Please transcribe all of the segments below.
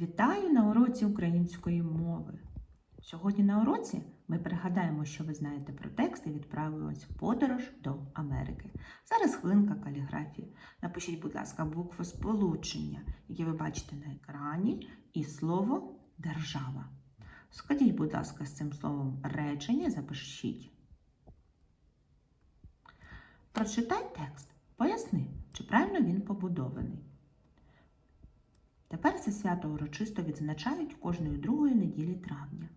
Вітаю на уроці української мови. Сьогодні на уроці ми пригадаємо, що ви знаєте про текст і відправимось в подорож до Америки. Зараз хвилинка каліграфії. Напишіть, будь ласка, букви сполучення, які ви бачите на екрані, і слово держава. Складіть, будь ласка, з цим словом речення, запишіть. Прочитай текст. Поясни, чи правильно він побудований. Тепер це свято урочисто відзначають кожної другої неділі травня.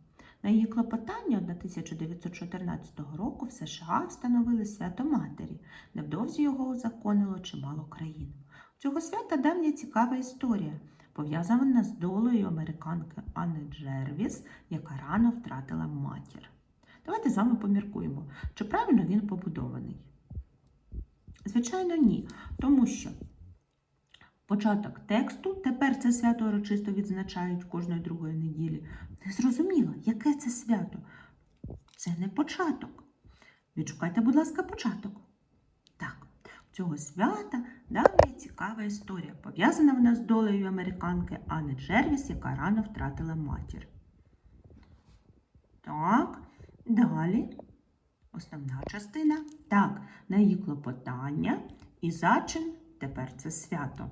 На її клопотання 1914 року в США встановили свято Матері. Невдовзі його узаконило чимало країн. У цього свята давня цікава історія, пов'язана з долею американки Анни Джервіс, яка рано втратила матір. Давайте з вами поміркуємо, чи правильно він побудований. Звичайно, ні, тому що Початок тексту, тепер це свято урочисто відзначають кожної другої неділі. Не зрозуміло, яке це свято? Це не початок. Відшукайте, будь ласка, початок. Так, цього свята давня цікава історія. Пов'язана вона з долею американки Анни Джервіс, яка рано втратила матір. Так, далі. Основна частина. Так, на її клопотання і зачин тепер це свято.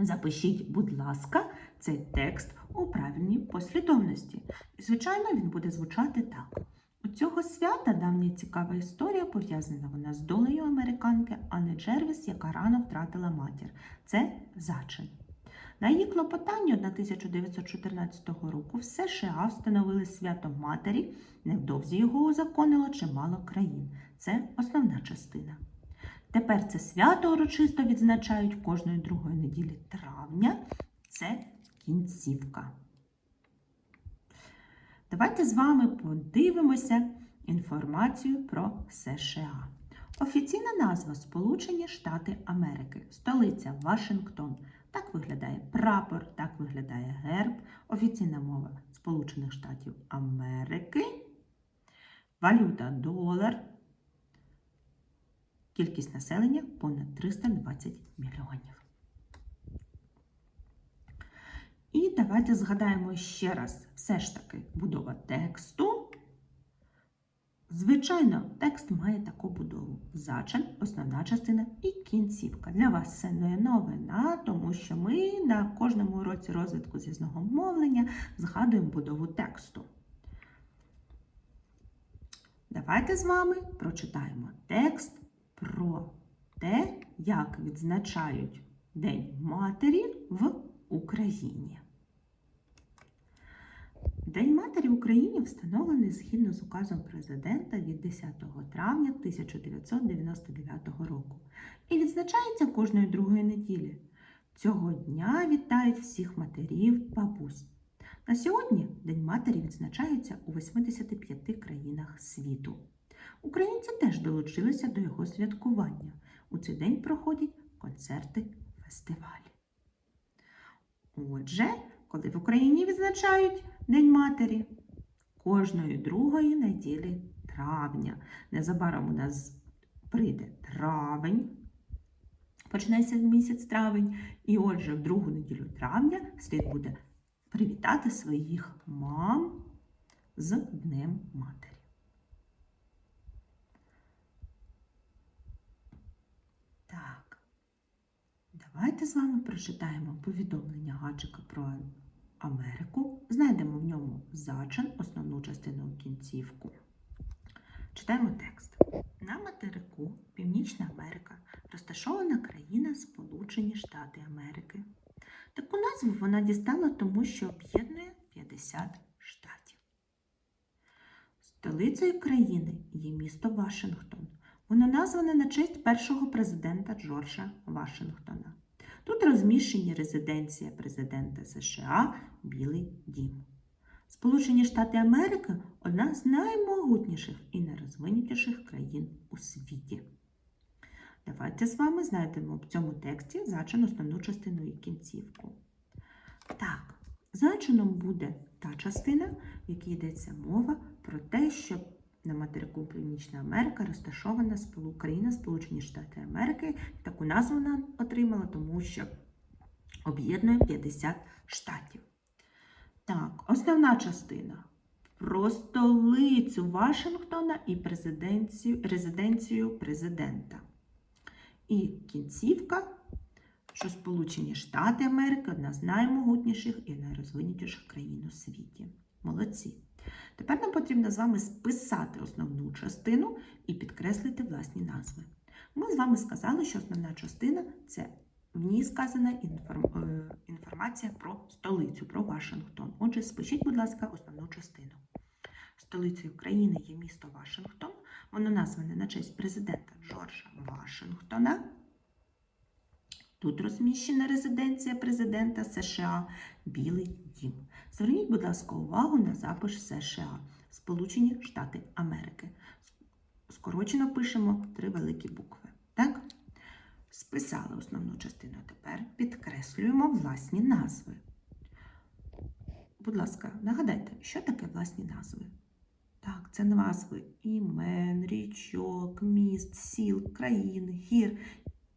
Запишіть, будь ласка, цей текст у правильній послідовності. І, звичайно, він буде звучати так. У цього свята давня цікава історія, пов'язана вона з долею американки Анни Джервіс, яка рано втратила матір. Це зачин. На її клопотання 1914 року в США встановили свято Матері, невдовзі його узаконило чимало країн. Це основна частина. Тепер це свято урочисто відзначають кожної другої неділі травня. Це кінцівка. Давайте з вами подивимося інформацію про США. Офіційна назва Сполучені Штати Америки, столиця Вашингтон. Так виглядає прапор, так виглядає герб, офіційна мова Сполучених Штатів Америки, валюта долар. Кількість населення понад 320 мільйонів. І давайте згадаємо ще раз, все ж таки, будова тексту. Звичайно, текст має таку будову: зачин, основна частина і кінцівка. Для вас це не новина, тому що ми на кожному уроці розвитку з'язного мовлення згадуємо будову тексту. Давайте з вами прочитаємо текст про те, як відзначають День Матері в Україні. День Матері в Україні встановлений згідно з указом президента від 10 травня 1999 року і відзначається кожної другої неділі. Цього дня вітають всіх матерів бабусь. На сьогодні День Матері відзначається у 85 країнах світу. Українці теж долучилися до його святкування. У цей день проходять концерти, фестивалі. Отже, коли в Україні відзначають День Матері кожної другої неділі травня. Незабаром у нас прийде травень, почнеться місяць травень, і отже, в другу неділю травня слід буде привітати своїх мам з Днем Матері. Так, давайте з вами прочитаємо повідомлення Гаджика про Америку. Знайдемо в ньому зачин, основну частину кінцівку. Читаємо текст. На материку Північна Америка розташована країна Сполучені Штати Америки. Таку назву вона дістала, тому що об'єднує 50 штатів. Столицею країни є місто Вашингтон. Воно назване на честь першого президента Джорджа Вашингтона. Тут розміщені резиденція президента США Білий Дім. Сполучені Штати Америки одна з наймогутніших і найрозвинутіших країн у світі. Давайте з вами знайдемо в цьому тексті зачин основну частину і кінцівку. Так, зачином буде та частина, в якій йдеться мова про те, що на материку Північна Америка розташована Україна, Сполучені Штати Америки. Таку назву вона отримала, тому що об'єднує 50 штатів. Так, основна частина про столицю Вашингтона і президенцію, резиденцію президента. І кінцівка, що Сполучені Штати Америки одна з наймогутніших і найрозвинутіших країн у світі. Молодці. Тепер нам потрібно з вами списати основну частину і підкреслити власні назви. Ми з вами сказали, що основна частина це в ній сказана е, інформація про столицю, про Вашингтон. Отже, спишіть, будь ласка, основну частину. Столицею країни є місто Вашингтон. Воно назване на честь президента Джорджа Вашингтона. Тут розміщена резиденція президента США Білий Дім. Зверніть, будь ласка, увагу на запис США Сполучені Штати Америки. Скорочено пишемо три великі букви. Так? Списали основну частину. Тепер підкреслюємо власні назви. Будь ласка, нагадайте, що таке власні назви? Так, це назви імен, річок, міст, сіл, країн, гір.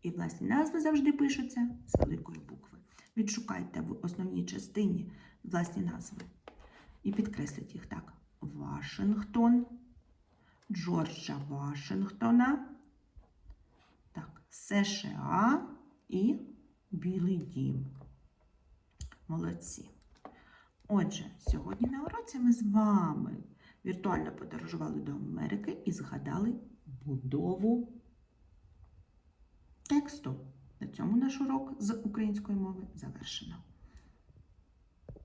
І власні назви завжди пишуться з великої букви. Відшукайте в основній частині власні назви і підкресліть їх так: Вашингтон, Джорджа Вашингтона, так, США і Білий Дім. Молодці. Отже, сьогодні на уроці ми з вами віртуально подорожували до Америки і згадали будову тексту. На цьому наш урок з української мови завершено.